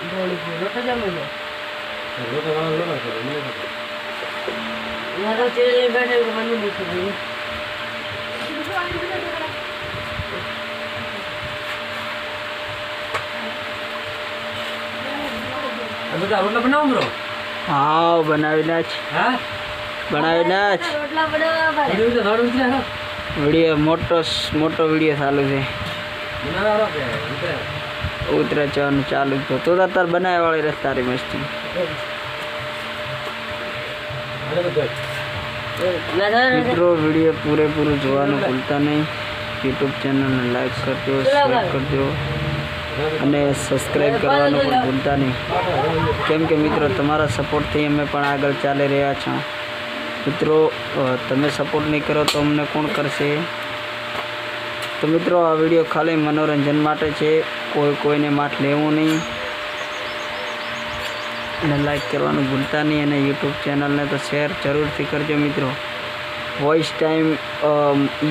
પૂરો તો જમી લો રોટો વાળો લોટો છે મને ખબર. મેં તો ચીડ લઈને બેઠો મને નહીં ખબર બધા રોટલા બનાવો બ્રો હા બનાવી નાખ હા? બનાવી રોટલા બનાવવા તો થોડું ઉતરે હા મોટો મોટો વીડિયો ચાલુ છે. બનાવવા કે ઉતરે જવાનું ચાલુ છે. તો તાર બનાવ્યા વાળી રસ તારી મસ્તી. મિત્રો, વીડિયો પૂરેપૂરું જોવાનું ભૂલતા નહીં. યુટ્યુબ ચેનલને લાઈક કરજો શેર કરજો. અને સબસ્ક્રાઈબ કરવાનું પણ ભૂલતા નહીં. કેમ કે મિત્રો, તમારા સપોર્ટથી અમે પણ આગળ ચાલી રહ્યા છો. મિત્રો તમે સપોર્ટ નહીં કરો તો અમને કોણ કરશે? તો મિત્રો, આ વીડિયો ખાલી મનોરંજન માટે છે. કોઈ કોઈને માઠ લેવું નહીં. અને લાઈક કરવાનું ભૂલતા નહીં અને યુટ્યુબ ચેનલને તો શેર જરૂરથી કરજો મિત્રો. Voice time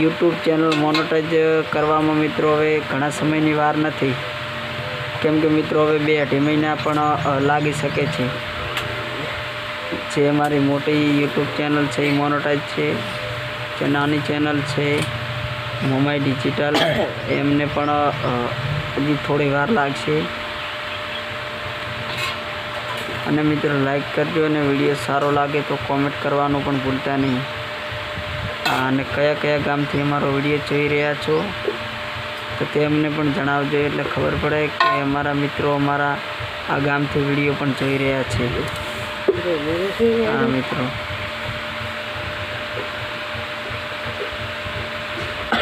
YouTube channel monetise કરવામાં મિત્રો હવે ઘણા સમયની વાર નથી. કેમ કે મિત્રો, હવે બે અઢી મહિના પણ લાગી શકે છે. જે અમારી મોટી યુટ્યુબ ચેનલ છે, એ મોનોટાઈઝ છે. જે નાની ચેનલ છે મોમાઈ ડિજિટલ એમને પણ હજી થોડી વાર લાગશે. અને મિત્રો લાઈક કરજો અને વીડિયો સારો લાગે તો કોમેન્ટ કરવાનું પણ ભૂલતા નહીં. અને કયા કયા ગામથી અમારો વીડિયો જોઈ રહ્યા છો, તો તે અમને પણ જણાવજો. એટલે ખબર પડે કે અમારા મિત્રો અમારા આ ગામથી વીડિયો પણ જોઈ રહ્યા છે. હા, મિત્રો કરતા જઈને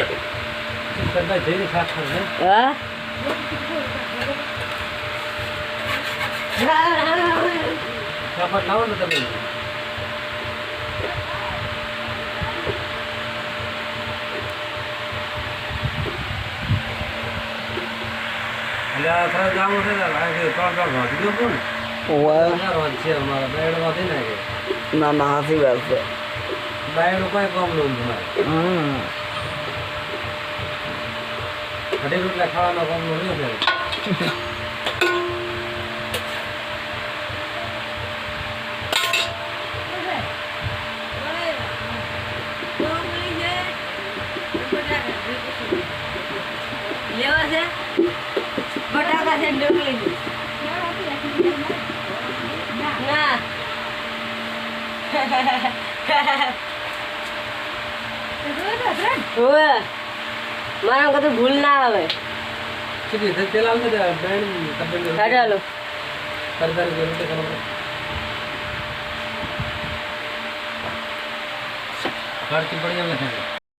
શાક ખાવ ને હા શાક લાવો ને તમે એટલે આ ખરા જાવું છે ને આ કે ત્રણ ત્રણ ભાગ દીધો કોણ ચાર વાગ છે અમારા બાયડો વાગે ના કે ના ના હાથી વાત છે બાયડો કોઈ કામનું અઢી રોટલા ખાવાનો કામ નહીં છે લેવા છે બટાકા છે ડુંગળી ના ઓવે મારા કદી ભૂલ ના આવે. કેટલી છે તેલ આવશે ને બેન તપેલી કાઢાલો તરકારી કે રોટલી કરો ખર્ચ પડી. જાય